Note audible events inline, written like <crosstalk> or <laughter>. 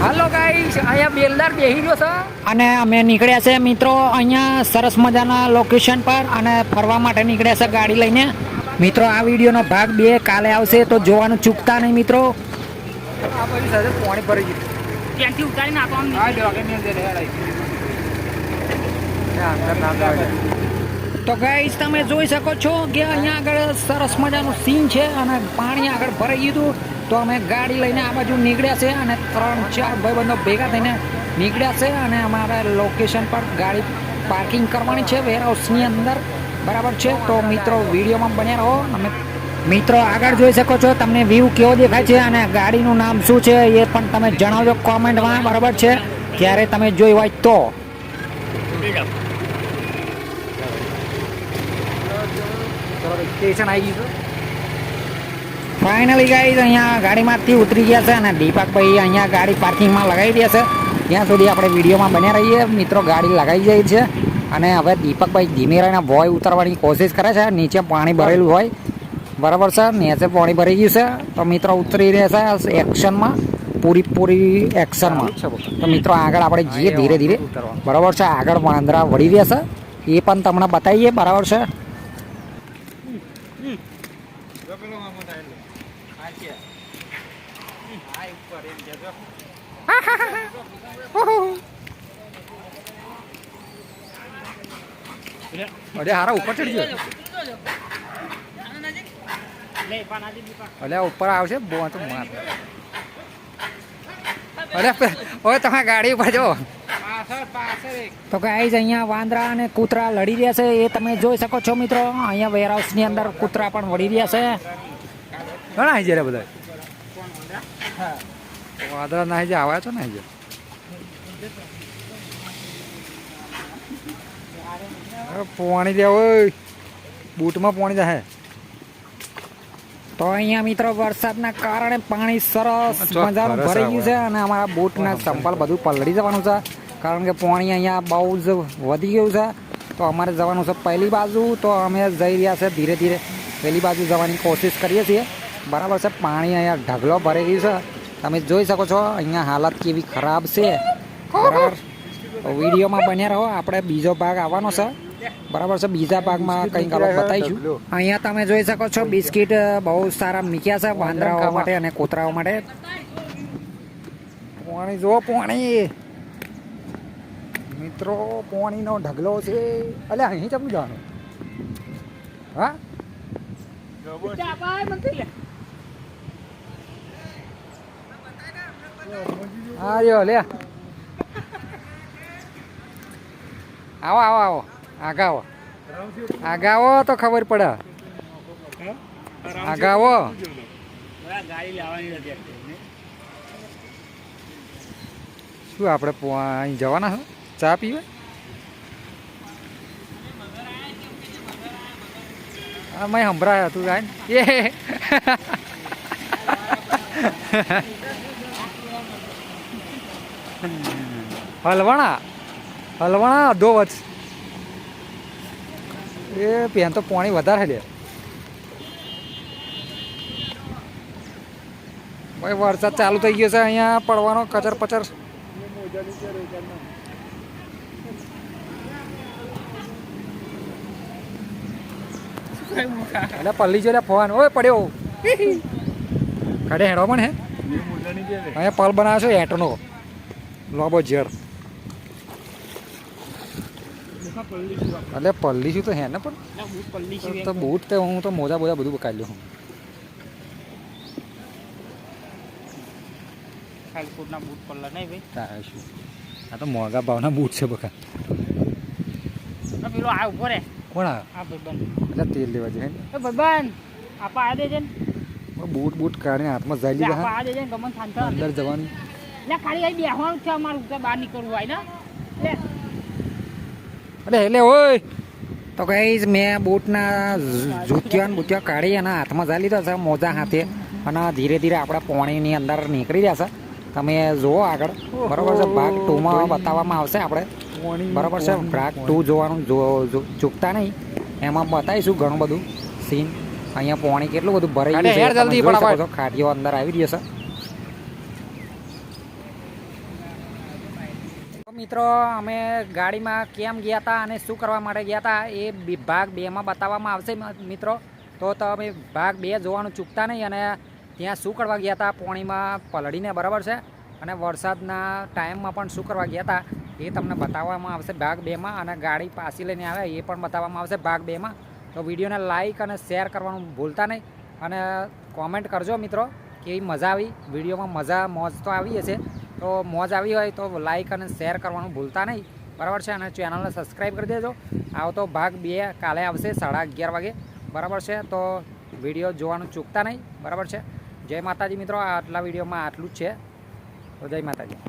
હાલો guys અહીંયા બેલદાર બેહી ગયો છે. અને અમે નીકળ્યા છે મિત્રો અહીંયા સરસ મજાના લોકેશન પર અને ફરવા માટે નીકળ્યા છે ગાડી લઈને. મિત્રો આ વિડીયોનો ભાગ બે કાલે આવશે તો જોવાનું ચૂકતા નહીં મિત્રો. આ પાણી ભરી ગયું ઉતારી નાખો તો ગાઈસ તમે જોઈ શકો છો કે અહીંયા આગળ સરસ મજાનું સીન છે અને પાણી આગળ ભરાઈ ગયું હતું. તો અમે ગાડી લઈને આ બાજુ નીકળ્યા છે અને ત્રણ ચાર ભાઈબંધો ભેગા થઈને નીકળ્યા છે અને અમારા લોકેશન પર ગાડી પાર્કિંગ કરવાની છે વેરહાઉસની અંદર. બરાબર છે? તો મિત્રો વિડીયોમાં બન્યા રહો. અમે મિત્રો આગળ જોઈ શકો છો તમને વ્યૂ કેવો દેખાય છે અને ગાડીનું નામ શું છે એ પણ તમે જણાવજો કોમેન્ટમાં બરાબર છે? ક્યારે તમે જોઈ હોય તો. સ્ટેશન આવી ગયું ફાઇનલી ગાઈઝ અહીંયા ગાડીમાંથી ઉતરી ગયા છે અને દીપકભાઈ અહીંયા ગાડી પાર્કિંગમાં લગાવી દે છે. ત્યાં સુધી આપણે વિડીયોમાં બન્યા રહીએ. મિત્રો, ગાડી લગાવી જાય છે અને હવે દીપકભાઈ ધીમે રહીને ભોય ઉતારવાની કોશિશ કરે છે. નીચે પાણી ભરેલું હોય. બરાબર છે? નીચે પાણી ભરી ગયું છે. તો મિત્રો, ઉતરી રહેશે એક્શનમાં. પૂરી પૂરી એક્શનમાં. તો મિત્રો, આગળ આપણે જઈએ ધીરે ધીરે બરાબર છે? આગળ વાંદરા વળી રહેશે એ પણ તમને બતાવીએ. બરાબર છે? અરે હારા ઉપર ચડી ગયો. લે પાનાજી દીપા અલે ઉપર આવશે બહુ તો માર. અરે ઓય તમે ગાડી ઉપર જો. તો ગાઈઝ અહીંયા વાંદરા અને કૂતરા લડી રહ્યા છે એ તમે જોઈ શકો છો મિત્રો. અહીંયા વેરહાઉસની અંદર કૂતરા પણ વળી રહ્યા છે. ઘણા આવી જાય બધા? વાદળા ના જાય આવ્યા છો ને આવી જાય પાણી દે ઓય બૂટમાં પાણી જાય તો અહીંયા મિત્રો વરસાદના કારણે પાણી સરસ મજાનું ભરાઈ ગયું છે અને અમારા બોટના સંભાળ બધું પલળી જવાનું છે કારણ કે પાણી અહીંયા બહુ જ વધી ગયું છે. તો અમારે જવાનું છે પહેલી બાજુ તો અમે જઈ રહ્યા છે ધીરે ધીરે. પહેલી બાજુ જવાની કોશિશ કરીએ છીએ. બરાબર છે, પાણી અહીંયા ઢગલો ભરાઈ ગયું છે. તમે જોઈ શકો છો, અહીંયા હાલત કેવી ખરાબ છે. બરાબર. વિડીયોમાં બન્યા રહો, આપણે બીજો ભાગ આવવાનો છે. બરાબર છે, બીજા ભાગમાં કંઈક અલગ બતાવીશું. અહીંયા તમે જોઈ શકો છો, બિસ્કિટ બહુ સારા મીક્યા છે, વાંદરાઓ માટે અને કોતરાઓ માટે. પાણી જો પાણી. મિત્રો, પાણીનો ઢગલો છે. અલે, અહીં ચમનું જવાનું? હા ચા પાય મંત્રી લે હા રહ્યો લે. આવો આવો આવો. આગાવો. આવો આગા આવો તો ખબર પડે. આગા આવો બરા ગાડી લાવવાની હતી actually. શું આપણે અહીં જવાના ચા પીવે? મેં સંભળાયા તું ગાય એ. હલવાણા. હલવણા અધો વચ એ પેન તો પાણી વધારે લે ભાઈ વરસાદ ચાલુ થઈ ગયો છે અહીંયા પડવાનો કચર પચર. એટલે પલ્લી જો ફોન. ઓય પડ્યો. <laughs> કડે હેડો પણ હે. અહીંયા પલ બનાવ્યો છે એટનો. લોબો ઝેર એટલે પલ્લી છું તો હે ને પણ. તો બૂટ છે તો હું તો મોજા બોજા બધું કાઢી લઉં ખાલી કોટના બૂટ પલ્લા નહીં ભાઈ. તારે શું? આ તો મોંઘા ભાવના બૂટ છે બકા. પેલો આ ઊભો રે. કોણ આ? આ ભાઈબંધ. એટલે તેલ લેવા જાય એ ભાઈબંધ આપા આ દેજે ને. બૂટ બૂટ કાઢીને હાથમાં જાય લીધા આપા આ દેજે ગમન. અંદર જવાનું. લે ખાલી અહીં બેહવાનું છે અમારું તો બહાર નીકળવું હોય ને. લે. અરે એટલે ઓય. તો ગાઈઝ મેં બૂટના જૂતિયા ને બૂતિયા કાઢી અને હાથમાં જા લીધા છે મોજા હાથે. અને ધીરે ધીરે આપણે પોણીની અંદર નીકળી રહ્યા છે. તમે જુઓ આગળ. બરાબર છે ભાગ ટુમાં બતાવવામાં આવશે આપણે. બરાબર છે ભાગ ટુ જોવાનું જો- જો- ચૂકતા નહીં. એમાં બતાવીશું ઘણું બધું. સીન. અહીંયા પોણી કેટલું બધું ભરાઈ ગયું. છો. ખાટીઓ અંદર આવી રહ્યો છે. મિત્રો, અમે ગાડીમાં કેમ ગયા હતા અને શું કરવા માટે ગયા હતા એ ભાગ બેમાં બતાવવામાં આવશે મિત્રો. તો તમે ભાગ બે જોવાનું ચૂકતા નહીં અને ત્યાં શું કરવા ગયા હતા? પોણીમાં પલળીને બરાબર છે. અને વરસાદના ટાઈમમાં પણ શું કરવા ગયા હતા એ તમને બતાવવામાં આવશે ભાગ બેમાં અને ગાડી પાછી લઈને આવે એ પણ બતાવવામાં આવશે ભાગ બેમાં. તો વિડીયોને લાઇક અને શેર કરવાનું ભૂલતા નહીં અને કોમેન્ટ કરજો મિત્રો, કેવી મજા આવી. વિડીયોમાં મજા, મોજ તો આવી હશે. તો મોજ આવી હોય તો લાઈક અને શેર કરવાનું ભૂલતા નહીં. બરાબર છે? અને ચેનલને સબસ્ક્રાઈબ કરી દેજો. આવતો ભાગ બે કાલે આવશે સાડા અગિયાર વાગે. બરાબર છે? તો વીડિયો જોવાનું ચૂકતા નહીં. બરાબર છે? જય માતાજી મિત્રો. આટલા વિડીયોમાં આટલું જ છે. તો જય માતાજી.